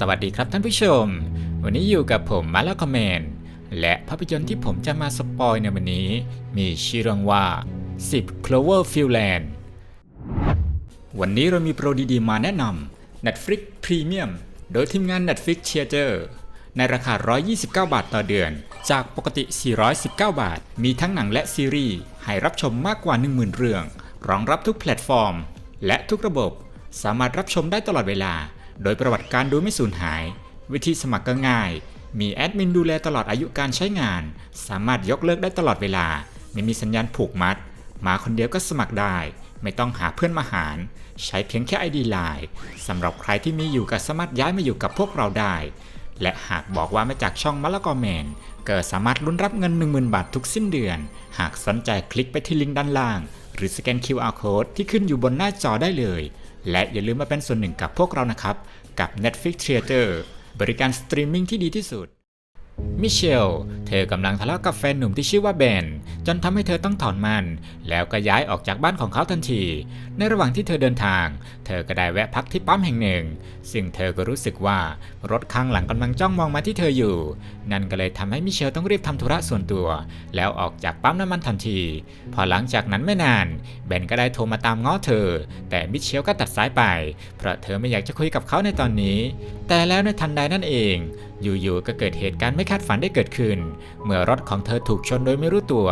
สวัสดีครับท่านผู้ชม วันนี้อยู่กับผมมาล้วคอมเมนและภาพยนตร์ที่ผมจะมาสปอยในวันนี้ มีชื่อเรื่องว่า 10 Cloverfield Land วันนี้เรามีโปรดีๆมาแนะนำ Netflix Premium โดยทีมงาน Netflix Theater ในราคา 129 บาทต่อเดือน จากปกติ 419 บาท มีทั้งหนังและซีรีส์ให้รับชมมากกว่า 10,000 เรื่อง รองรับทุกแพลตฟอร์ม และทุกระบบ สามารถรับชมได้ตลอดเวลา โดยประวัติการดูไม่สูญหาย วิธีสมัครก็ง่าย มีแอดมินดูแลตลอดอายุการใช้งาน สามารถยกเลิกได้ตลอดเวลา ไม่มีสัญญาณผูกมัด มาคนเดียวก็สมัครได้ ไม่ต้องหาเพื่อนมาหาร ใช้เพียงแค่ ID Line สำหรับใครที่มีอยู่ก็สามารถย้ายมาอยู่กับพวกเราได้ และหากบอกว่ามาจากช่องมะละกอแมนก็สามารถลุ้นรับเงิน 10,000 บาททุกสิ้นเดือน หากสนใจคลิกไปที่ลิงก์ด้านล่าง หรือสแกน QR Code ที่ขึ้นอยู่บนหน้าจอได้เลย และอย่าลืมมาเป็นส่วนหนึ่งกับพวกเรานะครับ กับ Netflix Theater บริการสตรีมมิ่งที่ดีที่สุด มิเชล เธอกำลังทะเลาะกับแฟนหนุ่มที่ชื่อว่าเบน จนทำให้เธอต้องถอนมัน แล้วก็ย้ายออกจากบ้านของเขาทันที ในระหว่างที่เธอเดินทาง เธอก็ได้แวะพักที่ปั๊มแห่งหนึ่ง ซึ่งเธอก็รู้สึกว่ารถข้างหลังกำลังจ้องมองมาที่เธออยู่ นั่นก็เลยทำให้มิเชลต้องรีบทำธุระส่วนตัว แล้วออกจากปั๊มน้ำมันทันที พอหลังจากนั้นไม่นาน เบนก็ได้โทรมาตามง้อเธอ แต่มิเชลก็ตัดสายไป เพราะเธอไม่อยากจะคุยกับเขาในตอนนี้ แต่แล้วในทันใดนั่นเองอยู่ๆก็เกิดเหตุการณ์ไม่คาดฝันได้เกิดขึ้น เมื่อรถของเธอถูกชนโดยไม่รู้ตัว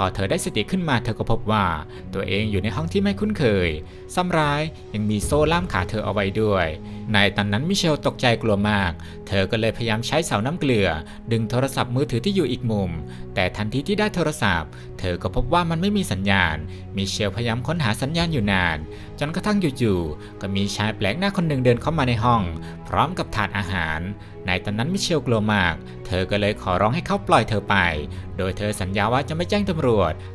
พอเธอได้สติขึ้นมาเธอก็พบว่า ตัวเองอยู่ในห้องที่ไม่คุ้นเคย ซ้ำร้ายยังมีโซ่ล่ามขาเธอเอาไว้ด้วย ในตอนนั้นมิเชลตกใจกลัวมาก เธอก็เลยพยายามใช้เสาน้ำเกลือ ดึงโทรศัพท์มือถือที่อยู่อีกมุม แต่ทันทีที่ได้โทรศัพท์ เธอก็พบว่ามันไม่มีสัญญาณ มิเชลพยายามค้นหาสัญญาณอยู่นาน จนกระทั่งอยู่ๆก็มีชายแปลกหน้าคนหนึ่งเดินเข้ามาในห้อง พร้อมกับถาดอาหารในตอนนั้นมิเชลกลัวมาก เธอก็เลยขอร้องให้เขาปล่อยเธอไป โดยเธอสัญญาว่าจะไม่แจ้งตำรวจ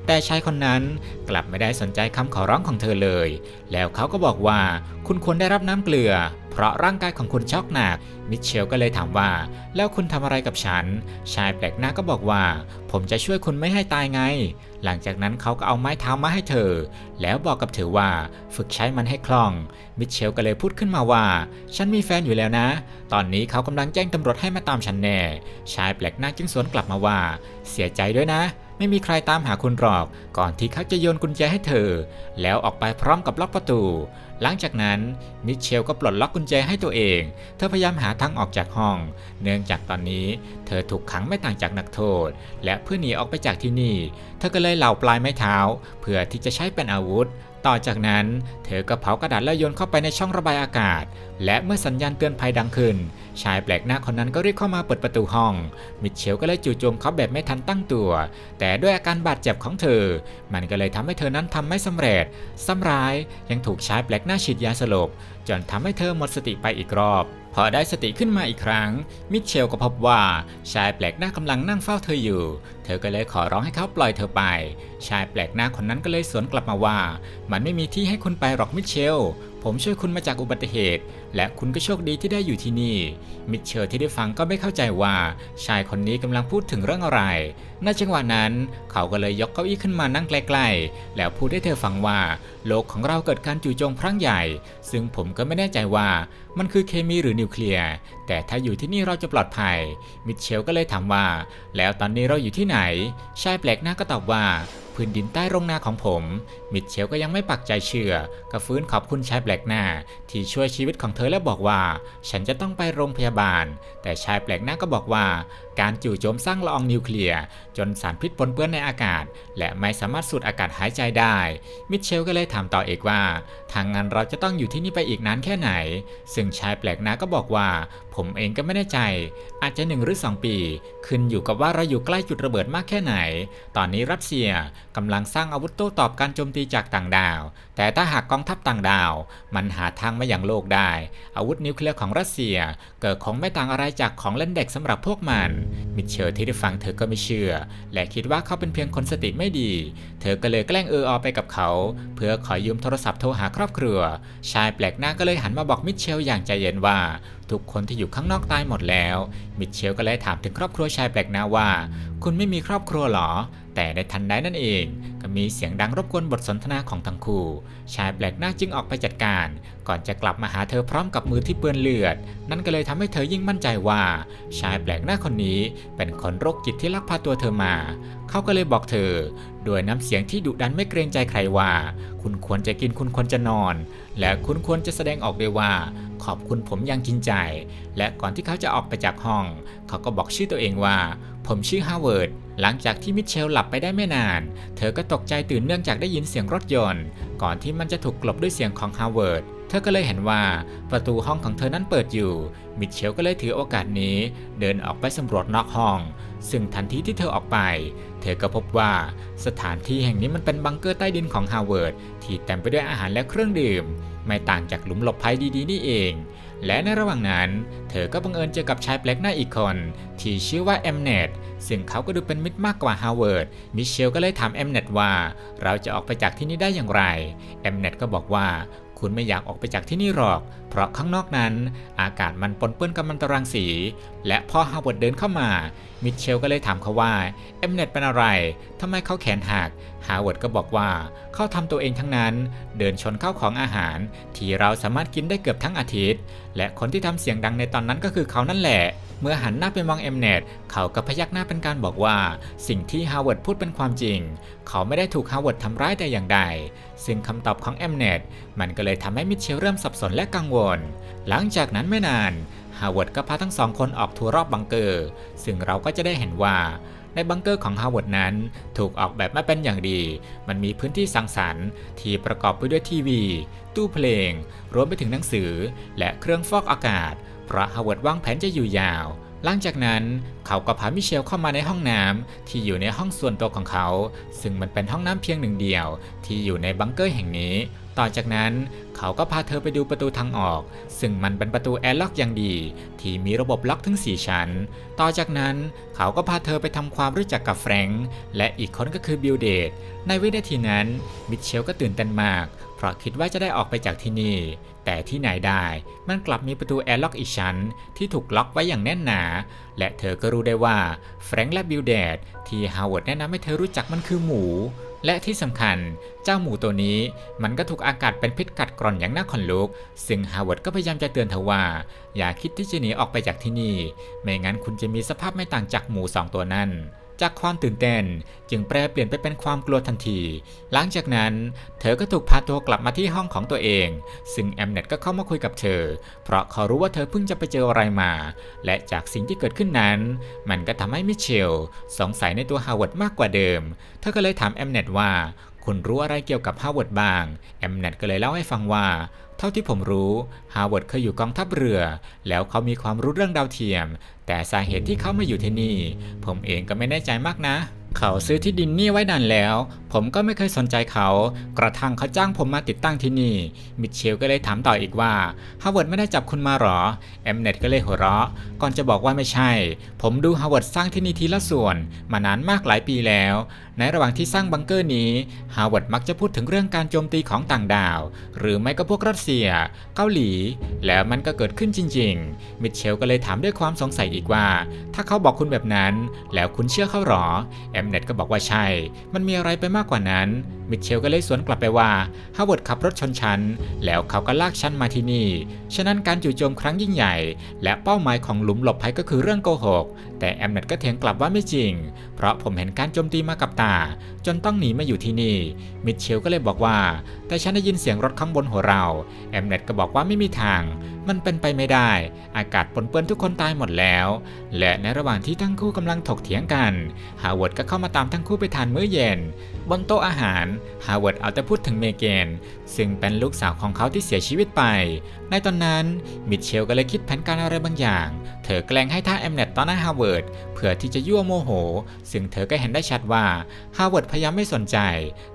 แต่ชายคนนั้นกลับไม่ได้สนใจคำขอร้องของเธอเลย แล้วเขาก็บอกว่าคุณควรได้รับน้ำเกลือ เพราะร่างกายของคุณช็อกหนัก มิเชลก็เลยถามว่า แล้วคุณทำอะไรกับฉัน ชายแปลกหน้าก็บอกว่า ผมจะช่วยคุณไม่ให้ตายไง หลังจากนั้นเขาก็เอาไม้เท้ามาให้เธอ แล้วบอกกับเธอว่าฝึกใช้มันให้คล่อง มิเชลก็เลยพูดขึ้นมาว่า ฉันมีแฟนอยู่แล้วนะ ตอนนี้เขากำลังแจ้งตำรวจให้มาตามฉันแน่ ชายแปลกหน้าจึงสวนกลับมาว่า เสียใจด้วยนะ ไม่มีใครตามหาคุณหรอก ก่อนที่เขาจะโยนกุญแจให้เธอ แล้วออกไปพร้อมกับล็อกประตู หลังจากนั้นมิเชลก็ปลดล็อกกุญแจให้ตัวเอง เธอพยายามหาทางออกจากห้อง เนื่องจากตอนนี้ เธอถูกขังไม่ต่างจากนักโทษ และเพื่อหนีออกไปจากที่นี่ เธอก็เลยเหล่าปลายไม้เท้า เพื่อที่จะใช้เป็นอาวุธ ต่อจากนั้นเธอก็เผากระดาษแล้วโยนเข้าไปในช่องระบายอากาศ และเมื่อสัญญาณเตือนภัยดังขึ้น ชายแปลกหน้าคนนั้นก็รีบเข้ามาเปิดประตูห้อง มิเชลก็เลยจู่โจมเขาแบบไม่ทันตั้งตัว แต่ด้วยอาการบาดเจ็บของเธอ มันก็เลยทำให้เธอนั้นทำไม่สำเร็จซ้ำร้ายยังถูกชายแปลกหน้าฉีดยาสลบ จนทำให้เธอหมดสติไปอีกรอบ พอได้สติขึ้นมาอีกครั้ง มิเชลก็พบว่าชายแปลกหน้ากำลังนั่งเฝ้าเธออยู่ เธอก็เลยขอร้องให้เขาปล่อยเธอไป ชายแปลกหน้าคนนั้นก็เลยสวนกลับมาว่า มันไม่มีที่ให้คุณไปหรอกมิเชล ผมช่วยคุณมาจากอุบัติเหตุ และคุณก็โชคดีที่ได้อยู่ที่นี่ มิเชลที่ได้ฟังก็ไม่เข้าใจว่าชายคนนี้กำลังพูดถึงเรื่องอะไรในจังหวะนั้นเขาก็เลยยกเก้าอี้ขึ้นมานั่งใกล้ๆ แล้วพูดให้เธอฟังว่า โลกของเราเกิดการจู่โจมครั้งใหญ่ ซึ่งผมก็ไม่แน่ใจว่า มันคือเคมีหรือนิวเคลียร์ แต่ถ้าอยู่ที่นี่เราจะปลอดภัย มิเชลก็เลยถามว่า แล้วตอนนี้เราอยู่ที่ไหน ชายแปลกหน้าก็ตอบว่า พื้นดินใต้โรงนาของผม มิเชลก็ยังไม่ปักใจเชื่อ ก็ฟื้นขอบคุณชายแปลกหน้า ที่ช่วยชีวิตของเธอและบอกว่า ฉันจะต้องไปโรงพยาบาล แต่ชายแปลกหน้าก็บอกว่า การจู่โจมสร้างละอองนิวเคลียร์จนสารพิษปนเปื้อนในอากาศ และไม่สามารถสูดอากาศหายใจได้ มิเชลก็เลยถามต่อเอกว่า ทางงานเราจะต้องอยู่ที่นี่ไปอีกนานแค่ไหน ซึ่งชายแปลกหน้าก็บอกว่าผมเองก็ไม่แน่ใจ อาจจะหนึ่งหรือสองปี ขึ้นอยู่กับว่าเราอยู่ใกล้จุดระเบิดมากแค่ไหน ตอนนี้รัสเซียกำลังสร้างอาวุธโต้ตอบการโจมตีจากต่างดาว แต่ถ้าหากกองทัพต่างดาว มันหาทางมาอย่างโลกได้ อาวุธนิวเคลียร์ของรัสเซีย เกิดคงไม่ต่างอะไรจากของเล่นเด็กสำหรับพวกมัน มิเชลที่ได้ฟังเธอก็ไม่เชื่อ และคิดว่าเขาเป็นเพียงคนสติไม่ดี เธอก็เลยแกล้งเอออไปกับเขา เพื่อขอยืมโทรศัพท์โทรหาครอบครัว ชายแปลกหน้าก็เลยหันมาบอกมิเชลอย่างใจเย็นว่า ทุกคนที่อยู่อยู่ข้างนอกตายหมดแล้ว มิเชลก็เลยถามถึงครอบครัวชายแปลกหน้าว่า คุณไม่มีครอบครัวหรอ แต่ในทันใดนั่นเอง ก็มีเสียงดังรบกวนบทสนทนาของทั้งคู่ ชายแปลกหน้าจึงออกไปจัดการ ก่อนจะกลับมาหาเธอพร้อมกับมือที่เปื้อนเลือด นั่นก็เลยทำให้เธอยิ่งมั่นใจว่า ชายแปลกหน้าคนนี้ เป็นคนโรคจิตที่ลักพาตัวเธอมา เขาก็เลยบอกเธอ ด้วยน้ำเสียงที่ดุดันไม่เกรงใจใครว่า คุณควรจะกินคุณควรจะนอน และคุณควรจะแสดงออกด้วยว่า ขอบคุณผมอย่างจริงใจ และก่อนที่เขาจะออกไปจากห้อง เขาก็บอกชื่อตัวเองว่า ผมชื่อฮาวเวิร์ดหลังจากที่มิเชลหลับไปได้ไม่นาน เธอก็ตกใจตื่นเนื่องจากได้ยินเสียงรถยนต์ ก่อนที่มันจะถูกกลบด้วยเสียงของฮาวเวิร์ด ธอก็เลยเห็นว่าประตูห้องของเธอนั้นเปิดอยู่ มิเชลก็เลยถือโอกาสนี้เดินออกไปสำรวจนอกห้อง ซึ่งทันทีที่เธอออกไป เธอก็พบว่าสถานที่แห่งนี้มันเป็นบังเกอร์ใต้ดินของฮาวเวิร์ดที่เต็มไปด้วยอาหารและเครื่องดื่ม ไม่ต่างจากหลุมหลบภัยดีๆนี่เอง และในระหว่างนั้น เธอก็บังเอิญเจอกับชายแปลกหน้าอีกคน ที่ชื่อว่าแอมเนตซึ่งเขาก็ดูเป็นมิตรมากกว่าฮาวเวิร์ด มิเชลก็เลยถามแอมเนตว่า เราจะออกไปจากที่นี่ได้อย่างไรแอมเนตก็บอกว่า คุณไม่อยากออกไปจากที่นี่หรอก เพราะข้างนอกนั้น อากาศมันปนเปื้อนกับมันตรังสี และพอฮาวเวิร์ดเดินเข้ามา มิเชลก็เลยถามเขาว่าแอมเนตเป็นอะไรทำไมเขาแขนหักฮาวเวิร์ดก็บอกว่าเขาทำตัวเองทั้งนั้น เดินชนเข้าของอาหาร ที่เราสามารถกินได้เกือบทั้งอาทิตย์ และคนที่ทำเสียงดังในตอนนั้นก็คือเขานั่นแหละเมื่อหันหน้าไปมองเอมเนตเขาก็พยักหน้าเป็นการบอกว่า สิ่งที่ฮาวเวิร์ดพูดเป็นความจริง เขาไม่ได้ถูกฮาวเวิร์ดทำร้ายแต่อย่างใด ซึ่งคำตอบของเอมเนตมันก็เลยทำให้มิเชลเริ่มสับสนและกังวลหลังจากนั้นไม่นานฮาวเวิร์ดก็พาทั้งสองคนออกทัวร์รอบบังเกอร์ ซึ่งเราก็จะได้เห็นว่าในบังเกอร์ของฮาวเวิร์ดนั้น ถูกออกแบบมาเป็นอย่างดี มันมีพื้นที่สังสรรค์ที่ประกอบไปด้วยทีวี ตู้เพลง รวมไปถึงหนังสือ และเครื่องฟอกอากาศ เพราะฮาวเวิร์ดวางแผนจะอยู่ยาว หลังจากนั้นเขาก็พามิเชลเข้ามาในห้องน้ำที่อยู่ในห้องส่วนตัวของเขา ซึ่งมันเป็นห้องน้ำเพียงหนึ่งเดียว ที่อยู่ในบังเกอร์แห่งนี้ ต่อจากนั้นเขาก็พาเธอไปดูประตูทางออก ซึ่งมันเป็นประตูแอร์ล็อกอย่างดี ที่มีระบบล็อกถึง 4 ชั้น ต่อจากนั้นเขาก็พาเธอไปทำความรู้จักกับแฟรงค์และอีกคนก็คือบิลเดตในวินาทีนั้นมิเชลก็ตื่นเต้นมาก ราะคิดว่าจะได้ออกไปจากที่นี่ แต่ที่ไหนได้มันกลับมีประตูแอร์ล็อกอีกชั้น ที่ถูกล็อกไว้อย่างแน่นหนา และเธอก็รู้ได้ว่าแฟรงค์และบิลเดตที่ฮาวเวิร์ดแนะนำให้เธอรู้จักมันคือหมู และที่สำคัญเจ้าหมูตัวนี้มันก็ถูกอากาศเป็นพิษกัดกร่อนอย่างน่าขนลุก ซึ่งฮาวเวิร์ดก็พยายามจะเตือนเธอว่า อย่าคิดที่จะหนีออกไปจากที่นี่ ไม่งั้นคุณจะมีสภาพไม่ต่างจากหมูสองตัวนั้น จากความตื่นเต้นจึงแปลเปลี่ยนไปเป็นความกลัวทันที หลังจากนั้น เธอก็ถูกพาตัวกลับมาที่ห้องของตัวเอง ซึ่งแอมเน็ตก็เข้ามาคุยกับเธอ เพราะเขารู้ว่าเธอเพิ่งจะไปเจออะไรมา และจากสิ่งที่เกิดขึ้นนั้น มันก็ทำให้มิเชลสงสัยในตัวฮาวเวิร์ดมากกว่าเดิม เธอก็เลยถามแอมเน็ตว่าคุณรู้อะไรเกี่ยวกับฮาวเวิร์ดบ้าง แอมเน็ตก็เลยเล่าให้ฟังว่า เท่าที่ผมรู้ ฮาวเวิร์ดเคยอยู่กองทัพเรือ แล้วเขามีความรู้เรื่องดาวเทียม แต่สาเหตุที่เขามาอยู่ที่นี่ ผมเองก็ไม่แน่ใจมากนะ เขาซื้อที่ดินนี่ไว้นานแล้ว ผมก็ไม่เคยสนใจเขา กระทั่งเขาจ้างผมมาติดตั้งที่นี่ มิเชลก็เลยถามต่ออีกว่าฮาวเวิร์ดไม่ได้จับคุณมาหรอแอมเน็ตก็เลยหัวเราะ ก่อนจะบอกว่าไม่ใช่ ผมดูฮาวเวิร์ดสร้างที่นี่ทีละส่วน มานานมากหลายปีแล้วในระหว่างที่สร้างบังเกอร์นี้ ฮาวเวิร์ดมักจะพูดถึงเรื่องการโจมตีของต่างดาว หรือไม่ก็พวกรัสเซีย เกาหลี แล้วมันก็เกิดขึ้นจริง ๆ มิเชลก็เลยถามด้วยความสงสัยอีกว่า ถ้าเขาบอกคุณแบบนั้น แล้วคุณเชื่อเขาหรอ แอมเน็ตก็บอกว่าใช่ มันมีอะไรไปมากกว่านั้น มิเชลก็เลยสวนกลับไปว่า ฮาวเวิร์ดขับรถชนฉัน แล้วเขาก็ลากฉันมาที่นี่ ฉะนั้นการจู่โจมครั้งยิ่งใหญ่ และเป้าหมายของหลุมหลบภัยก็คือเรื่องโกหก แต่แอมเน็ตก็เถียงกลับว่าไม่จริง เพราะผมเห็นการโจมตีมากับตา จนต้องหนีมาอยู่ที่นี่ มิเชลก็เลยบอกว่า แต่ฉันได้ยินเสียงรถข้างบนหัวเรา แอมเน็ตก็บอกว่าไม่มีทาง มันเป็นไปไม่ได้ อากาศปนเปื้อนทุกคนตายหมดแล้ว และในระหว่างที่ทั้งคู่กำลังถกเถียงกัน ฮาวเวิร์ดก็เข้ามาตามทั้งคู่ไปทานมื้อเย็น บนโต๊ะอาหาร ฮาวเวิร์ดเอาแต่พูดถึงเมเกน ซึ่งเป็นลูกสาวของเขาที่เสียชีวิตไป ในตอนนั้น มิเชลก็เลยคิดแผนการอะไรบางอย่าง เธอแกล้งให้ท่าแอมเน็ตต่อหน้าฮาวเวิร์ดเพื่อที่จะยั่วโมโห ซึ่งเธอก็เห็นได้ชัดว่าฮาวเวิร์ดพยายามไม่สนใจ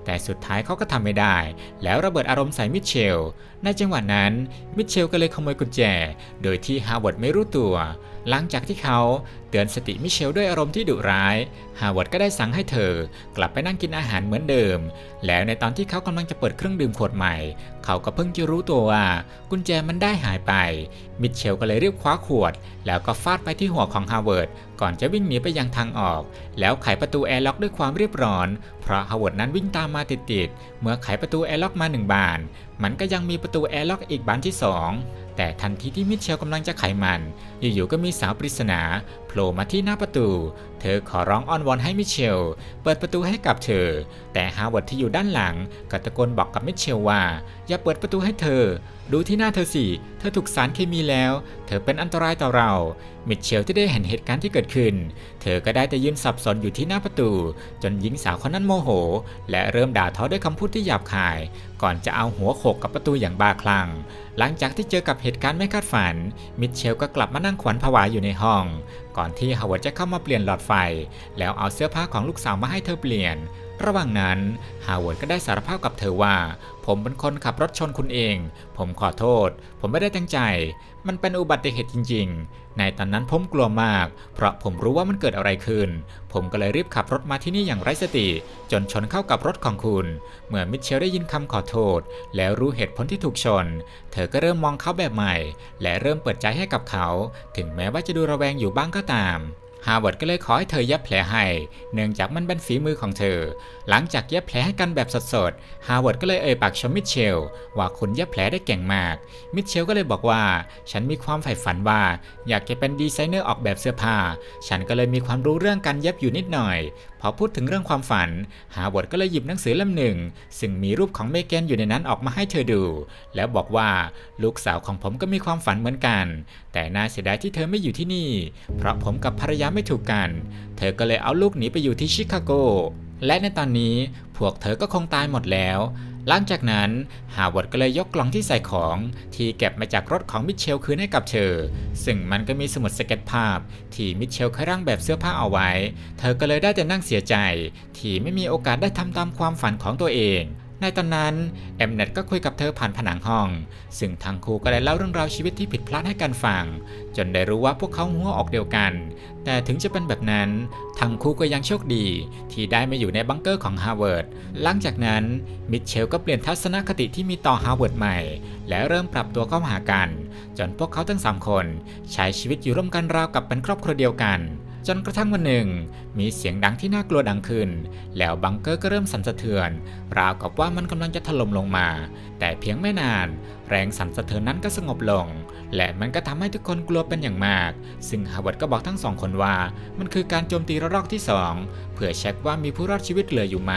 แต่สุดท้ายเขาก็ทำไม่ได้ แล้วระเบิดอารมณ์ใส่มิเชล ในจังหวะนั้น มิเชลก็เลยขโมยกุญแจ โดยที่ฮาวเวิร์ดไม่รู้ตัวหลังจากที่เขาเตือนสติมิเชลด้วยอารมณ์ที่ดุร้าย ฮาวเวิร์ดก็ได้สั่งให้เธอกลับไปนั่งกินอาหารเหมือนเดิม แล้วในตอนที่เขากำลังจะเปิดเครื่องดื่มขวดใหม่เขาก็เพิ่งจะรู้ตัวว่ากุญแจมันได้หายไป มิเชลก็เลยรีบคว้าขวด แล้วก็ฟาดไปที่หัวของฮาวเวิร์ดก่อนจะวิ่งหนีไปยังทางออก แล้วไขประตูแอร์ล็อกด้วยความรีบร้อน เพราะฮาวเวิร์ดนั้นวิ่งตามมาติดๆ เมื่อไขประตูแอร์ล็อกมาหนึ่งบาน มันก็ยังมีประตูแอร์ล็อกอีกบานที่สองแต่ทันทีที่มิเชลกำลังจะไขมัน อยู่ๆก็มีสาวปริศนาโผล่มาที่หน้าประตูเธอขอร้องอ้อนวอนให้มิเชล เปิดประตูให้กับเธอ แต่ฮาวเวิร์ดที่อยู่ด้านหลังก็ตะโกนบอกกับมิเชลว่า อย่าเปิดประตูให้เธอ ดูที่หน้าเธอสิเธอถูกสารเคมีแล้ว เธอเป็นอันตรายต่อเรา มิเชลที่ได้เห็นเหตุการณ์ที่เกิดขึ้น เธอก็ได้แต่ยืนสับสนอยู่ที่หน้าประตู จนหญิงสาวคนนั้นโมโห และเริ่มด่าทอด้วยคำพูดที่หยาบคาย ก่อนจะเอาหัวโขกกับประตูอย่างบ้าคลั่ง หลังจากที่เจอกับเหตุการณ์ไม่คาดฝัน มิเชลก็กลับมานั่งขวัญผวาอยู่ในห้อง ก่อนที่ฮาวเวิร์ดจะเข้ามาเปลี่ยนหลอดไฟ แล้วเอาเสื้อผ้าของลูกสาวมาให้เธอเปลี่ยน ระหว่างนั้นฮาวเวิร์ดก็ได้สารภาพกับเธอว่า ผมเป็นคนขับรถชนคุณเอง ผมขอโทษ ผมไม่ได้ตั้งใจ มันเป็นอุบัติเหตุจริง ๆ ในตอนนั้นผมกลัวมาก เพราะผมรู้ว่ามันเกิดอะไรขึ้น ผมก็เลยรีบขับรถมาที่นี่อย่างไร้สติ จนชนเข้ากับรถของคุณ เมื่อมิเชลได้ยินคำขอโทษ แล้วรู้เหตุผลที่ถูกชน เธอก็เริ่มมองเขาแบบใหม่ และเริ่มเปิดใจให้กับเขา ถึงแม้ว่าจะดูระแวงอยู่บ้างก็ตาม ฮาวเวิร์ดก็เลยขอให้เธอเย็บแผลให้ เนื่องจากมันเป็นฝีมือของเธอ หลังจากเย็บแผลให้กันแบบสดๆ ฮาวเวิร์ดก็เลยเอ่ยปากชมมิเชล ว่าคุณเย็บแผลได้เก่งมาก มิเชลก็เลยบอกว่า ฉันมีความใฝ่ฝันว่า อยากจะเป็นดีไซเนอร์ออกแบบเสื้อผ้า ฉันก็เลยมีความรู้เรื่องการเย็บอยู่นิดหน่อย พอพูดถึงเรื่องความฝัน ฮาวเวิร์ดก็เลยหยิบหนังสือเล่มหนึ่ง ซึ่งมีรูปของเมแกนอยู่ในนั้นออกมาให้เธอดู แล้วบอกว่าลูกสาวของผมก็มีความฝันเหมือนกัน แต่น่าเสียดายที่เธอไม่อยู่ที่นี่ เพราะผมกับภรรยาไม่ถูกกัน เธอก็เลยเอาลูกหนีไปอยู่ที่ชิคาโก และในตอนนี้พวกเธอก็คงตายหมดแล้ว หลังจากนั้นฮาวเวิร์ดก็เลยยกกล่องที่ใส่ของที่เก็บมาจากรถของมิเชลคืนให้กับเธอ ซึ่งมันก็มีสมุดสเก็ตภาพ ที่มิเชลเคยร่างแบบเสื้อผ้าเอาไว้ เธอก็เลยได้แต่นั่งเสียใจ ที่ไม่มีโอกาสได้ทำตามความฝันของตัวเอง ในตอนนั้นเอมเน็ตก็คุยกับเธอผ่านผนังห้อง ซึ่งทั้งครูก็ได้เล่าเรื่องราวชีวิตที่ผิดพลาดให้กันฟัง จนได้รู้ว่าพวกเขาหัวออกเดียวกัน แต่ถึงจะเป็นแบบนั้นทั้งครูก็ยังโชคดี ที่ได้มาอยู่ในบังเกอร์ของฮาร์วาร์ดหลังจากนั้นมิเชลก็เปลี่ยนทัศนคติที่มีต่อฮาร์วาร์ดใหม่ และเริ่มปรับตัวเข้าหากัน จนพวกเขาทั้งสามคน ใช้ชีวิตอยู่ร่วมกันราวกับเป็นครอบครัวเดียวกัน จนกระทั่งวันหนึ่ง มีเสียงดังที่น่ากลัวดังขึ้น แล้วบังเกอร์ก็เริ่มสั่นสะเทือน ราวกับว่ามันกำลังจะถล่มลงมา แต่เพียงไม่นาน แรงสั่นสะเทือนนั้นก็สงบลง และมันก็ทำให้ทุกคนกลัวเป็นอย่างมาก ซึ่งฮาวเวิร์ดก็บอกทั้งสองคนว่า มันคือการโจมตีระลอกที่สองเพื่อเช็คว่ามีผู้รอดชีวิตเหลืออยู่ไหม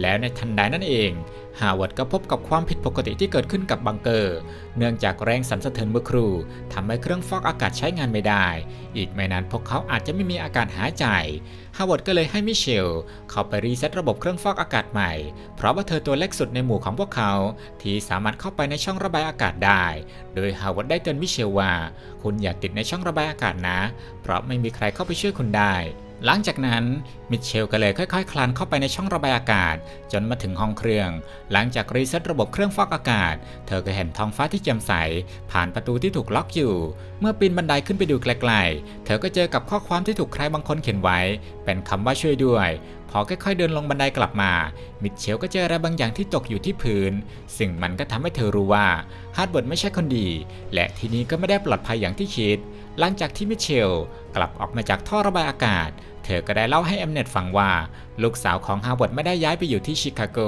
แล้วในทันใดนั่นเอง ฮาวเวิร์ดก็พบกับความผิดปกติที่เกิดขึ้นกับบังเกอร์ เนื่องจากแรงสั่นสะเทือนเมื่อครู่ทำให้เครื่องฟอกอากาศใช้งานไม่ได้ อีกไม่นานพวกเขาอาจจะไม่มีอากาศหายใจฮาวเวิร์ดก็เลยให้มิเชลเข้าไปรีเซ็ตระบบเครื่องฟอกอากาศใหม่ เพราะว่าเธอตัวเล็กสุดในหมู่ของพวกเขา ที่สามารถเข้าไปในช่องระบายอากาศได้ โดยฮาวเวิร์ดได้เตือนมิเชลว่า คุณอย่าติดในช่องระบายอากาศนะ เพราะไม่มีใครเข้าไปช่วยคุณได้ หลังจากนั้นมิเชลก็เลยค่อยๆคลานเข้าไปในช่องระบายอากาศ จนมาถึงห้องเครื่อง หลังจากรีเซ็ตระบบเครื่องฟอกอากาศ เธอก็เห็นท้องฟ้าที่แจ่มใส ผ่านประตูที่ถูกล็อกอยู่ เมื่อปีนบันไดขึ้นไปดูไกลๆ เธอก็เจอกับข้อความที่ถูกใครบางคนเขียนไว้ เป็นคำว่าช่วยด้วย อค่อยๆเดินลงบันไดกลับมา มิเชลก็เจออะไรบางอย่างที่ตกอยู่ที่พื้น ซึ่งมันก็ทำให้เธอรู้ว่าฮาร์ดเวิร์ดไม่ใช่คนดี และทีนี้ก็ไม่ได้ปลอดภัยอย่างที่คิด หลังจากที่มิเชลกลับออกมาจากท่อระบายอากาศ เธอก็ได้เล่าให้เอมเน็ตฟังว่า ลูกสาวของฮาร์วาร์ดไม่ได้ย้ายไปอยู่ที่ชิคาโก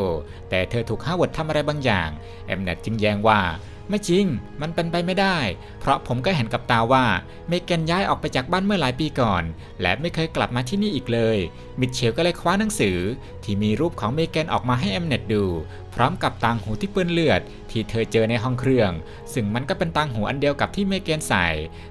แต่เธอถูกฮาร์วาร์ดทำอะไรบางอย่างเอมเน็ตจึงแย้งว่า ไม่จริง มันเป็นไปไม่ได้ เพราะผมก็เห็นกับตาว่าเมแกนย้ายออกไปจากบ้านเมื่อหลายปีก่อน และไม่เคยกลับมาที่นี่อีกเลย มิเชลก็เลยคว้าหนังสือ ที่มีรูปของเมแกนออกมาให้เอมเน็ตดู พร้อมกับต่างหูที่เปื้อนเลือด ที่เธอเจอในห้องเครื่อง ซึ่งมันก็เป็นต่างหูอันเดียวกับที่เมแกนใส่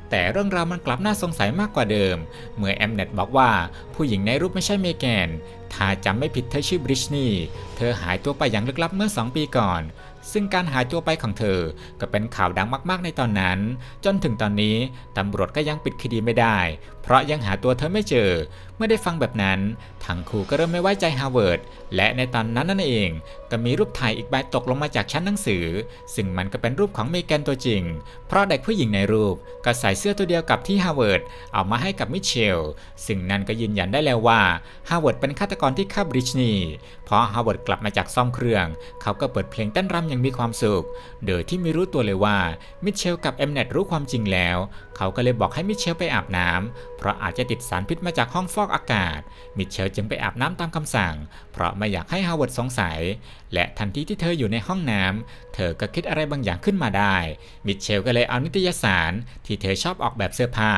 แต่เรื่องราวมันกลับน่าสงสัยมากกว่าเดิม เมื่อแอมเน็ตบอกว่าผู้หญิงในรูปไม่ใช่เมแกน ถ้าจำไม่ผิดเธอชื่อบริชนี เธอหายตัวไปอย่างลึกลับเมื่อ 2 ปีก่อน ซึ่งการหายตัวไปของเธอก็เป็นข่าวดังมากๆในตอนนั้น จนถึงตอนนี้ตำรวจก็ยังปิดคดีไม่ได้ เพราะยังหาตัวเธอไม่เจอ เมื่อได้ฟังแบบนั้นทั้งคู่ก็เริ่มไม่ไว้ใจฮาร์วาร์ดและในตอนนั้นนั่นเองก็มีรูปถ่ายอีกใบตกลงมาจากชั้นหนังสือ ซึ่งมันก็เป็นรูปของเมแกนตัวจริง เพราะเด็กผู้หญิงในรูปก็ใส่เสื้อตัวเดียวกับที่ฮาร์วาร์ดเอามาให้กับมิเชลซึ่งนั่นก็ยืนยันได้แล้วว่าฮาร์วาร์ดเป็นฆาตกรที่ฆ่าบริชนีเพราะฮาร์วาร์ดกลับมาจากซ่อมเครื่อง เขาก็เปิดเพลงเต้นรำอย่างมีความสุข โดยที่ไม่รู้ตัวเลยว่ามิเชลกับเอมเน็ตรู้ความจริงแล้ว เขาก็เลยบอกให้มิเชลไปอาบน้ำเพราะอาจจะติดสารพิษมาจากห้องฟอกอากาศ มิเชลจึงไปอาบน้ำตามคำสั่ง เพราะไม่อยากให้ฮาวเวิร์ดสงสัย และทันทีที่เธออยู่ในห้องน้ำ เธอก็คิดอะไรบางอย่างขึ้นมาได้ มิเชลก็เลยเอานิตยสาร ที่เธอชอบออกแบบเสื้อผ้า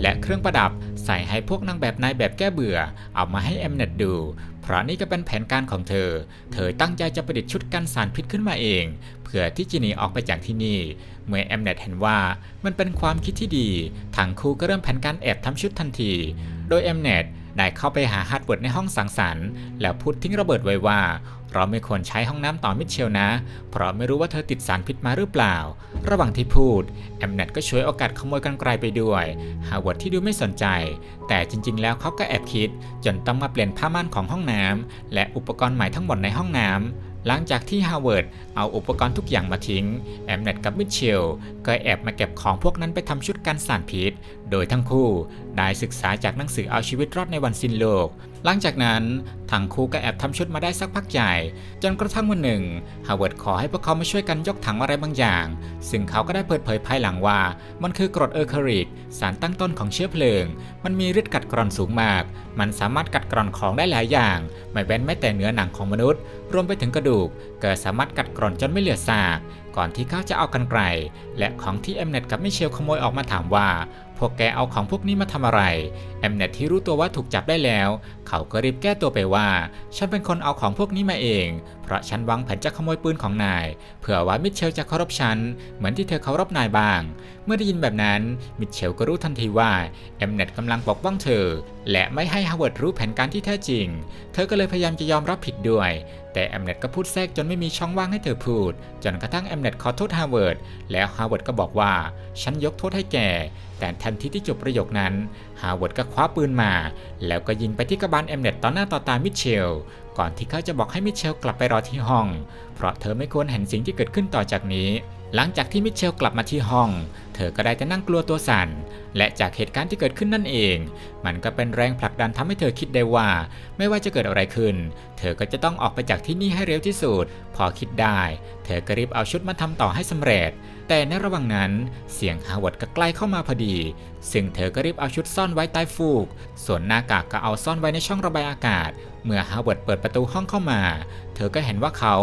และเครื่องประดับใส่ให้พวกนางแบบนายแบบแก้เบื่อ เอามาให้เอมเน็ตดู เพราะนี่ก็เป็นแผนการของเธอ เธอตั้งใจจะประดิษฐ์ชุดกันสารพิษขึ้นมาเอง เพื่อที่จะหนีออกไปจากที่นี่ เมื่อแอมเน็ตเห็นว่ามันเป็นความคิดที่ดีทั้งครูก็เริ่มแผนการแอบทำชุดทันที โดยแอมเน็ตได้เข้าไปหาฮาร์ดเวิร์ดในห้องสังสรรค์ แล้วพูดทิ้งระเบิดไว้ว่า เราไม่ควรใช้ห้องน้ำต่อมิเชลนะ เพราะไม่รู้ว่าเธอติดสารพิษมาหรือเปล่า ระหว่างที่พูดแอมเน็ตก็ช่วยโอกาสขโมยกันไกลไปด้วยฮาร์วาร์ดที่ดูไม่สนใจ แต่จริง ๆ แล้วเขาก็แอบคิด จนต้องมาเปลี่ยนผ้าม่านของห้องน้ำและอุปกรณ์ใหม่ทั้งหมดในห้องน้ำหลังจากที่ฮาร์วาร์ดเอาอุปกรณ์ทุกอย่างมาทิ้ง แอมเน็ตกับมิเชลก็แอบมาเก็บของพวกนั้นไปทำชุดกันสารพิษ โดยทั้งคู่ได้ศึกษาจากหนังสือเอาชีวิตรอดในวันสิ้นโลก หลังจากนั้นทั้งคู่ก็แอบทำชุดมาได้สักพักใหญ่ จนกระทั่งวันหนึ่งฮาวเวิร์ดขอให้พวกเขามาช่วยกันยกถังอะไรบางอย่าง ซึ่งเขาก็ได้เปิดเผยภายหลังว่า มันคือกรดเออร์คาริก สารตั้งต้นของเชื้อเพลิง มันมีฤทธิ์กัดกร่อนสูงมาก มันสามารถกัดกร่อนของได้หลายอย่าง ไม่เว้นแม้แต่เนื้อหนังของมนุษย์ รวมไปถึงกระดูกก็สามารถกัดกร่อนจนไม่เหลือซากก่อนที่เขาจะเอากันไกลและของที่เอมเน็ตกับมิเชลขโมยออกมาถามว่า พวกแกเอาของพวกนี้มาทำอะไร แอมเน็ตที่รู้ตัวว่าถูกจับได้แล้ว เขาก็รีบแก้ตัวไปว่า ฉันเป็นคนเอาของพวกนี้มาเอง เพราะฉันวางแผนจะขโมยปืนของนาย เผื่อว่ามิเชลจะเคารพฉัน เหมือนที่เธอเคารพนายบ้าง เมื่อได้ยินแบบนั้น มิเชลก็รู้ทันทีว่า แอมเน็ตกำลังปกป้องเธอ และไม่ให้ฮาวเวิร์ดรู้แผนการที่แท้จริง เธอก็เลยพยายามจะยอมรับผิดด้วย แต่แอมเน็ตก็พูดแทรกจนไม่มีช่องว่างให้เธอพูด จนกระทั่งแอมเน็ตขอโทษฮาวเวิร์ด แล้วฮาวเวิร์ดก็บอกว่า ฉันยกโทษให้แก แต่ทันทีที่จบประโยคนั้นฮาวเวิร์ดก็คว้าปืนมา แล้วก็ยิงไปที่กระบาลแอมเน็ตต่อหน้าต่อตามิเชล ก่อนที่เขาจะบอกให้มิเชลกลับไปรอที่ห้อง เพราะเธอไม่ควรเห็นสิ่งที่เกิดขึ้นต่อจากนี้ หลังจากที่มิเชลกลับมาที่ห้อง เธอก็ได้แต่นั่งกลัวตัวสั่น และจากเหตุการณ์ที่เกิดขึ้นนั่นเอง มันก็เป็นแรงผลักดันทำให้เธอคิดได้ว่า ไม่ว่าจะเกิดอะไรขึ้น เธอก็จะต้องออกไปจากที่นี่ให้เร็วที่สุด พอคิดได้ เธอก็รีบเอาชุดมาทำต่อให้สำเร็จ แต่ในระหว่างนั้น เสียงฮาวเวิร์ดก็ใกล้เข้ามาพอดี ซึ่งเธอก็รีบเอาชุดซ่อนไว้ใต้ฟูก ส่วนหน้ากากก็เอาซ่อนไว้ในช่องระบายอากาศ เมื่อฮาวเวิร์ดเปิดประตูห้องเข้ามา เธอก็เห็นว่าเขา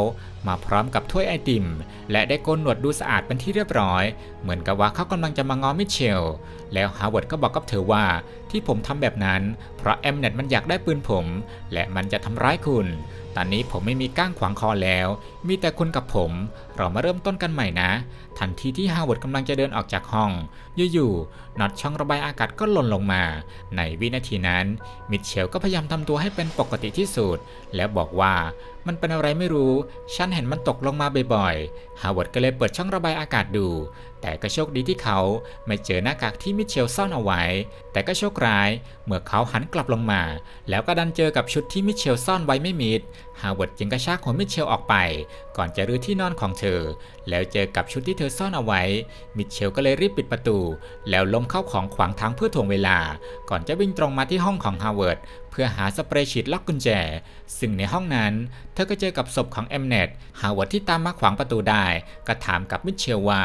มาพร้อมกับถ้วยไอติม และได้โกนหนวดดูสะอาดเป็นที่เรียบร้อย เหมือนกับว่าเขากำลังจะมางอมิเชล แล้วฮาวเวิร์ดก็บอกกับเธอว่าที่ผมทำแบบนั้น เพราะแอมเน็ตมันอยากได้ปืนผม และมันจะทำร้ายคุณ ตอนนี้ผมไม่มีก้างขวางคอแล้ว มีแต่คุณกับผม เรามาเริ่มต้นกันใหม่นะ ทันทีที่ฮาวเวิร์ดกำลังจะเดินออกจากห้อง อยู่ๆน็อตช่องระบายอากาศก็หล่นลงมา ในวินาทีนั้น มิเชลก็พยายามทำตัวให้เป็นปกติที่สุด แล้วบอกว่ามันเป็นอะไรไม่รู้ ฉันเห็นมันตกลงมาบ่อยๆ ฮาวเวิร์ดก็เลยเปิดช่องระบายอากาศดู แต่ก็โชคดีที่เขาไม่เจอหน้ากากที่มิเชลซ่อนเอาไว้ แต่ก็โชคร้าย เมื่อเขาหันกลับลงมา แล้วก็ดันเจอกับชุดที่มิเชลซ่อนไว้ไม่มิด ฮาวเวิร์ดจึงกระชากหัวมิเชลออกไปก่อนจะรื้อที่นอนของเธอ แล้วเจอกับชุดที่เธอซ่อนเอาไว้ มิเชลก็เลยรีบปิดประตู แล้วล้มเข้าของขวางทางเพื่อถ่วงเวลา ก่อนจะวิ่งตรงมาที่ห้องของฮาวเวิร์ด เพื่อหาสเปรย์ฉีดล็อกกุญแจ ซึ่งในห้องนั้น เธอก็เจอกับศพของเอมเน็ตฮาวเวิร์ดที่ตามมาขวางประตูได้ ก็ถามกับมิเชลว่า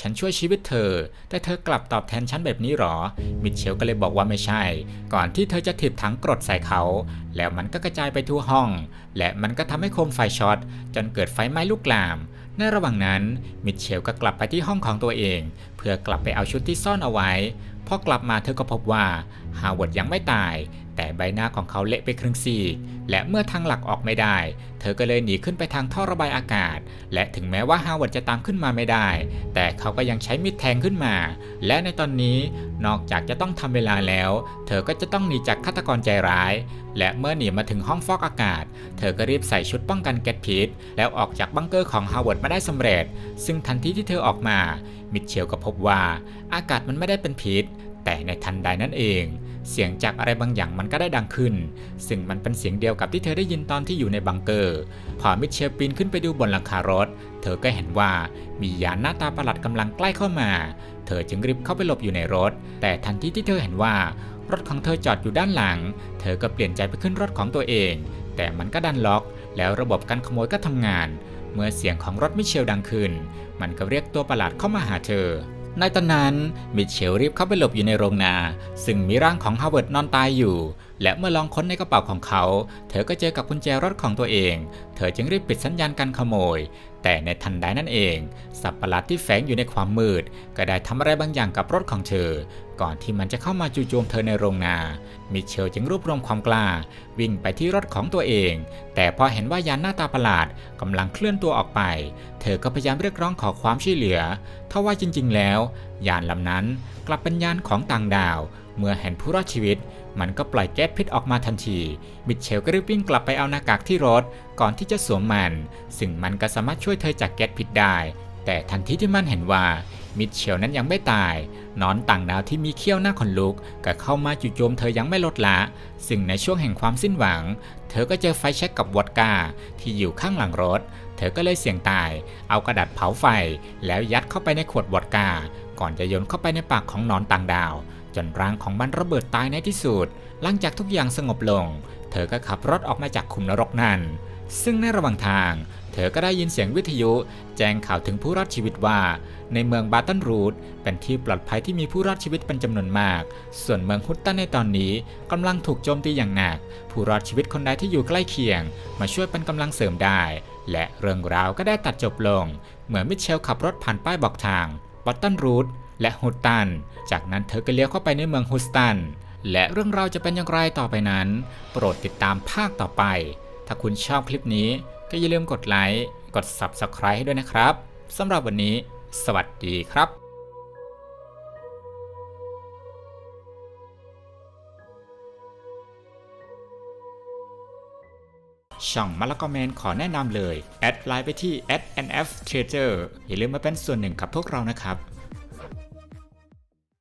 ฉันช่วยชีวิตเธอ แต่เธอกลับตอบแทนฉันแบบนี้หรอ มิเชลก็เลยบอกว่าไม่ใช่ ก่อนที่เธอจะถีบถังกรดใส่เขา แล้วมันก็กระจายไปทั่วห้อง และมันก็ทำให้โคมไฟช็อตจนเกิดไฟไหม้ลุกลามในระหว่างนั้น มิเชลก็กลับไปที่ห้องของตัวเอง เพื่อกลับไปเอาชุดที่ซ่อนเอาไว้พอกลับมาเธอก็พบว่าฮาวเวิร์ดยังไม่ตาย แต่ใบหน้าของเขาเละไปครึ่งซีกและเมื่อทางหลักออกไม่ได้ เธอก็เลยหนีขึ้นไปทางท่อระบายอากาศ และถึงแม้ว่าฮาวเวิร์ดจะตามขึ้นมาไม่ได้ แต่เขาก็ยังใช้มีดแทงขึ้นมา และในตอนนี้นอกจากจะต้องทำเวลาแล้ว เธอก็จะต้องหนีจากฆาตกรใจร้าย และเมื่อหนีมาถึงห้องฟอกอากาศ เธอก็รีบใส่ชุดป้องกันแก๊สพิษแล้วออกจากบังเกอร์ของฮาวเวิร์ดมาได้สำเร็จ ซึ่งทันทีที่เธอออกมา มิเชลก็พบว่า อากาศมันไม่ได้เป็นพิษ แต่ในทันใดนั้นเอง เสียงจากอะไรบางอย่างมันก็ได้ดังขึ้น ซึ่งมันเป็นเสียงเดียวกับที่เธอได้ยินตอนที่อยู่ในบังเกอร์ พอมิเชลปีนขึ้นไปดูบนหลังคารถ เธอก็เห็นว่ามียานหน้าตาประหลาดกำลังใกล้เข้ามา เธอจึงรีบเข้าไปหลบอยู่ในรถ แต่ทันทีที่เธอเห็นว่ารถของเธอจอดอยู่ด้านหลัง เธอก็เปลี่ยนใจไปขึ้นรถของตัวเอง แต่มันก็ดันล็อก แล้วระบบการขโมยก็ทำงาน เมื่อเสียงของรถมิเชลดังขึ้น มันก็เรียกตัวประหลาดเข้ามาหาเธอ ในตอนนั้นมิเชลรีบเข้าไปหลบอยู่ในโรงนา ซึ่งมีร่างของฮาวเวิร์ดนอนตายอยู่ และเมื่อลองค้นในกระเป๋าของเขา เธอก็เจอกับกุญแจรถของตัวเอง เธอจึงรีบปิดสัญญาณการขโมย แต่ในทันใดนั่นเอง สัตว์ประหลาดที่แฝงอยู่ในความมืด ก็ได้ทำอะไรบางอย่างกับรถของเธอ ก่อนที่มันจะเข้ามาจู่โจมเธอในโรงนา มิเชลจึงรวบรวมความกล้า วิ่งไปที่รถของตัวเอง แต่พอเห็นว่ายานหน้าตาประหลาดกำลังเคลื่อนตัวออกไป เธอก็พยายามเรียกร้องขอความช่วยเหลือทว่าจริง ๆ แล้ว ยานลำนั้นกลับเป็นยานของต่างดาว เมื่อเห็นผู้รอดชีวิต มันก็ปล่อยแก๊สพิษออกมาทันที มิเชลก็รีบวิ่งกลับไปเอาหน้ากากที่รถ ก่อนที่จะสวมมัน ซึ่งมันก็สามารถช่วยเธอจากแก๊สพิษได้ แต่ทันทีที่มันเห็นว่ามิเชลนั้นยังไม่ตาย นอนต่างดาวที่มีเขี้ยวหน้าขนลุกก็เข้ามาจู่โจมเธอยังไม่ลดละ ซึ่งในช่วงแห่งความสิ้นหวัง เธอก็เจอไฟแช็กกับวอดก้าที่อยู่ข้างหลังรถ เธอก็เลยเสี่ยงตาย เอากระดาษเผาไฟ แล้วยัดเข้าไปในขวดวอดก้าก่อนจะโยนเข้าไปในปากของนอนต่างดาว จนร่างของมันระเบิดตายในที่สุด หลังจากทุกอย่างสงบลง เธอก็ขับรถออกมาจากคุมนรกนั้น ซึ่งในระหว่างทาง เธอก็ได้ยินเสียงวิทยุ แจ้งข่าวถึงผู้รอดชีวิตว่า ในเมืองบาตันรูทเป็นที่ปลอดภัยที่มีผู้รอดชีวิตเป็นจำนวนมาก ส่วนเมืองฮุตตันในตอนนี้กำลังถูกโจมตีอย่างหนัก ผู้รอดชีวิตคนใดที่อยู่ใกล้เคียง มาช่วยเป็นกำลังเสริมได้ และเรื่องราวก็ได้ตัดจบลง เมื่อมิเชลขับรถผ่านป้ายบอกทางบอตตันรูทและฮุตตัน จากนั้นเธอก็เลี้ยวเข้าไปในเมืองฮุสตัน และเรื่องราวจะเป็นอย่างไรต่อไปนั้น โปรดติดตามภาคต่อไป ถ้าคุณชอบคลิปนี้ก็อย่าลืมกดไลค์ กด Subscribe ให้ด้วยนะครับสำหรับวันนี้ สวัสดีครับช่องมะละกอแมนขอแนะนำเลย แอดไลน์ไปที่ @nf treasure อย่าลืมมาเป็นส่วนหนึ่งกับพวกเรานะครับ